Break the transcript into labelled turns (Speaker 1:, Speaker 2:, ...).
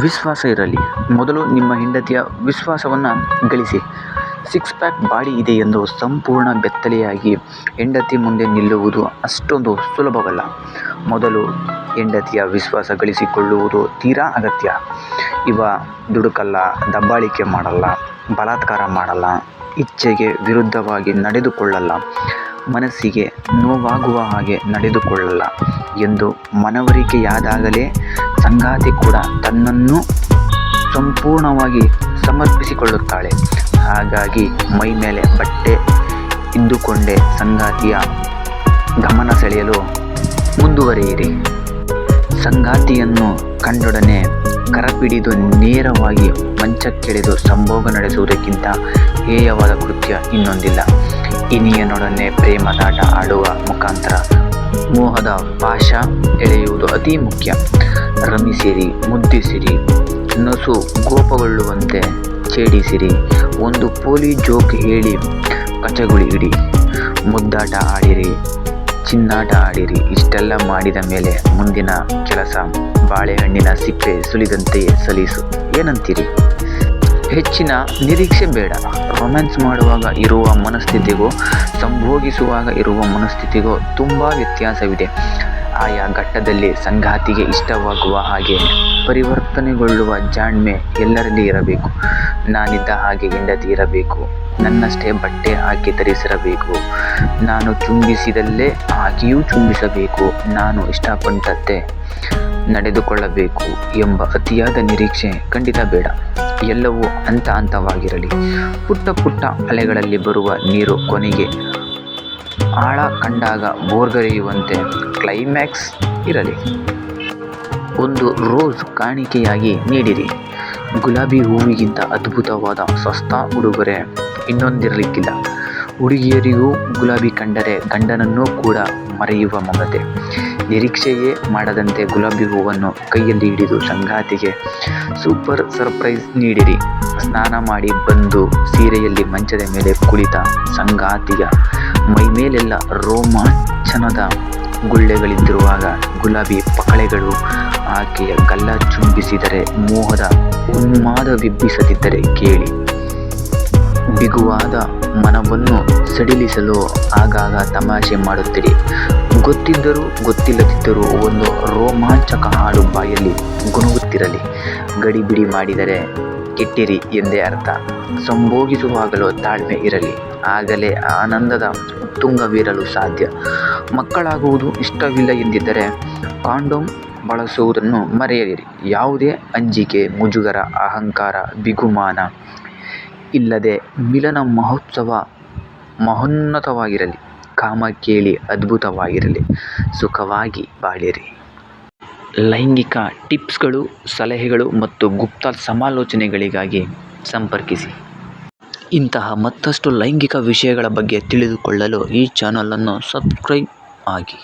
Speaker 1: ವಿಶ್ವಾಸ ಇರಲಿ. ಮೊದಲು ನಿಮ್ಮ ಹೆಂಡತಿಯ ವಿಶ್ವಾಸವನ್ನು ಗಳಿಸಿ. ಸಿಕ್ಸ್ ಪ್ಯಾಕ್ ಬಾಡಿ ಇದೆ ಎಂದು ಸಂಪೂರ್ಣ ಬೆತ್ತಲೆಯಾಗಿ ಹೆಂಡತಿ ಮುಂದೆ ನಿಲ್ಲುವುದು ಅಷ್ಟೊಂದು ಸುಲಭವಲ್ಲ. ಮೊದಲು ಹೆಂಡತಿಯ ವಿಶ್ವಾಸ ಗಳಿಸಿಕೊಳ್ಳುವುದು ತೀರಾ ಅಗತ್ಯ. ಇವ ದುಡುಕಲ್ಲ, ದಬ್ಬಾಳಿಕೆ ಮಾಡಲ್ಲ, ಬಲಾತ್ಕಾರ ಮಾಡಲ್ಲ, ಇಚ್ಛೆಗೆ ವಿರುದ್ಧವಾಗಿ ನಡೆದುಕೊಳ್ಳಲ್ಲ, ಮನಸ್ಸಿಗೆ ನೋವಾಗುವ ಹಾಗೆ ನಡೆದುಕೊಳ್ಳಲ್ಲ ಎಂದು ಮನವರಿಕೆಯಾದಾಗಲೇ ಸಂಗಾತಿ ಕೂಡ ತನ್ನನ್ನು ಸಂಪೂರ್ಣವಾಗಿ ಸಮರ್ಪಿಸಿಕೊಳ್ಳುತ್ತಾಳೆ. ಹಾಗಾಗಿ ಮೈ ಮೇಲೆ ಬಟ್ಟೆ ಇದ್ದುಕೊಂಡೇ ಸಂಗಾತಿಯ ಗಮನ ಸೆಳೆಯಲು ಮುಂದುವರಿಯಿರಿ. ಸಂಗಾತಿಯನ್ನು ಕಂಡೊಡನೆ ಕರಪಿಡಿದು ನೇರವಾಗಿ ಮಂಚಕ್ಕೆಳೆದು ಸಂಭೋಗ ನಡೆಸುವುದಕ್ಕಿಂತ ಹೇಯವಾದ ಕೃತ್ಯ ಇನ್ನೊಂದಿಲ್ಲ. ಇನಿಯನೊಡನೆ ಪ್ರೇಮದಾಟ ಆಡುವ ಮುಖಾಂತರ ಮೋಹದ ಪಾಶ ಎಳೆಯುವುದು ಅತಿ ಮುಖ್ಯ. ರಮಿಸಿರಿ ಮುದ್ದಿಸಿರಿ, ನಸು ಕೋಪಗೊಳ್ಳುವಂತೆ ಛೇಡಿಸಿರಿ. ಒಂದು ಪೋಲಿ ಜೋಕ್ ಹೇಳಿ ಕಚಗುಳಿ ಇಡಿ, ಮುದ್ದಾಟ ಆಡಿರಿ, ಚಿನ್ನಾಟ ಆಡಿರಿ. ಇಷ್ಟೆಲ್ಲ ಮಾಡಿದ ಮೇಲೆ ಮುಂದಿನ ಕೆಲಸ ಬಾಳೆಹಣ್ಣಿನ ಸಿಪ್ಪೆ ಸುಲಿದಂತೆಯೇ ಸಲೀಸು. ಏನಂತೀರಿ? ಹೆಚ್ಚಿನ ನಿರೀಕ್ಷೆ ಬೇಡ. ರೊಮ್ಯಾನ್ಸ್ ಮಾಡುವಾಗ ಇರುವ ಮನಸ್ಥಿತಿಗೂ, ಸಂಭೋಗಿಸುವಾಗ ಇರುವ ಮನಸ್ಥಿತಿಗೂ ತುಂಬ ವ್ಯತ್ಯಾಸವಿದೆ. ಆಯಾ ಘಟ್ಟದಲ್ಲಿ ಸಂಗಾತಿಗೆ ಇಷ್ಟವಾಗುವ ಹಾಗೆ ಪರಿವರ್ತನೆಗೊಳ್ಳುವ ಜಾಣ್ಮೆ ಎಲ್ಲರಲ್ಲಿ ಇರಬೇಕು. ನಾನಿದ್ದ ಹಾಗೆ ಹೆಂಡತಿ ಇರಬೇಕು. ನನ್ನಷ್ಟೇ ಬಟ್ಟೆ ಹಾಕಿ ಧರಿಸಿರಬೇಕು. ನಾನು ಚುಂಬಿಸಿದಲ್ಲೇ ಆಕೆಯೂ ಚುಂಬಿಸಬೇಕು ನಾನು ಇಷ್ಟಪಟ್ಟಂತೆ ನಡೆದುಕೊಳ್ಳಬೇಕು ಎಂಬ ಅತಿಯಾದ ನಿರೀಕ್ಷೆ ಖಂಡಿತ ಬೇಡ. ಎಲ್ಲವೂ ಹಂತ ಹಂತವಾಗಿರಲಿ. ಪುಟ್ಟ ಪುಟ್ಟ ಅಲೆಗಳಲ್ಲಿ ಬರುವ ನೀರು ಕೊನೆಗೆ ಆಳ ಕಂಡಾಗ ಬೋರ್ಗರೆಯುವಂತೆ ಕ್ಲೈಮ್ಯಾಕ್ಸ್ ಇರಲಿ. ಒಂದು ರೋಸ್ ಕಾಣಿಕೆಯಾಗಿ ನೀಡಿರಿ. ಗುಲಾಬಿ ಹೂವಿಗಿಂತ ಅದ್ಭುತವಾದ ಸಸ್ತಾ ಉಡುಗೊರೆ ಇನ್ನೊಂದಿರಲಿಕ್ಕಿಲ್ಲ. ಹುಡುಗಿಯರಿಗೂ ಗುಲಾಬಿ ಕಂಡರೆ ಗಂಡನನ್ನೂ ಕೂಡ ಮರೆಯುವ ಮಮತೆ. ನಿರೀಕ್ಷೆಯೇ ಮಾಡದಂತೆ ಗುಲಾಬಿ ಹೂವನ್ನು ಕೈಯಲ್ಲಿ ಹಿಡಿದು ಸಂಗಾತಿಗೆ ಸೂಪರ್ ಸರ್ಪ್ರೈಸ್ ನೀಡಿರಿ. ಸ್ನಾನ ಮಾಡಿ ಬಂದು ಸೀರೆಯಲ್ಲಿ ಮಂಚದ ಮೇಲೆ ಕುಳಿತ ಸಂಗಾತಿಯ ಮೈಮೇಲೆಲ್ಲ ರೋಮಾಂಚನದ ಗುಳ್ಳೆಗಳಿದ್ದಿರುವಾಗ ಗುಲಾಬಿ ಪಕಳೆಗಳು ಆಕೆಯ ಗಲ್ಲ ಚುಂಬಿಸಿದರೆ ಮೋಹದ ಉನ್ಮಾದವೆಬ್ಬಿಸದಿದ್ದರೆ ಕೇಳಿ. ಬಿಗುವಾದ ಮನವನ್ನು ಸಡಿಲಿಸಲು ಆಗಾಗ ತಮಾಷೆ ಮಾಡುತ್ತಿರಿ. ಗೊತ್ತಿದ್ದರೂ ಗೊತ್ತಿಲ್ಲದಿದ್ದರೂ ಒಂದು ರೋಮಾಂಚಕ ಹಾಡು ಬಾಯಲ್ಲಿ ಗುಣಗುತ್ತಿರಲಿ. ಗಡಿಬಿಡಿ ಮಾಡಿದರೆ ಕೆಟ್ಟಿರಿ ಎಂದೇ ಅರ್ಥ. ಸಂಭೋಗಿಸುವಾಗಲೂ ತಾಳ್ಮೆ ಇರಲಿ. ಆಗಲೇ ಆನಂದದ ಉತ್ತುಂಗವಿರಲು ಸಾಧ್ಯ. ಮಕ್ಕಳಾಗುವುದು ಇಷ್ಟವಿಲ್ಲ ಎಂದಿದ್ದರೆ ಕಾಂಡೋಮ್ ಬಳಸುವುದನ್ನು ಮರೆಯದಿರಿ ಯಾವುದೇ ಅಂಜಿಕೆ, ಮುಜುಗರ, ಅಹಂಕಾರ, ಬಿಗುಮಾನ ಇಲ್ಲದೆ ಮಿಲನ ಮಹೋತ್ಸವ ಮಹೋನ್ನತವಾಗಿರಲಿ. ಕಾಮ ಕೇಳಿ ಅದ್ಭುತವಾಗಿರಲಿ. ಸುಖವಾಗಿ ಬಾಳಿರಿ. ಲೈಂಗಿಕ ಟಿಪ್ಸ್ಗಳು, ಸಲಹೆಗಳು ಮತ್ತು ಗುಪ್ತ ಸಮಾಲೋಚನೆಗಳಿಗಾಗಿ ಸಂಪರ್ಕಿಸಿ. ಇಂತಹ ಮತ್ತಷ್ಟು ಲೈಂಗಿಕ ವಿಷಯಗಳ ಬಗ್ಗೆ ತಿಳಿದುಕೊಳ್ಳಲು ಈ ಚಾನಲನ್ನು ಸಬ್ಸ್ಕ್ರೈಬ್ ಆಗಿ.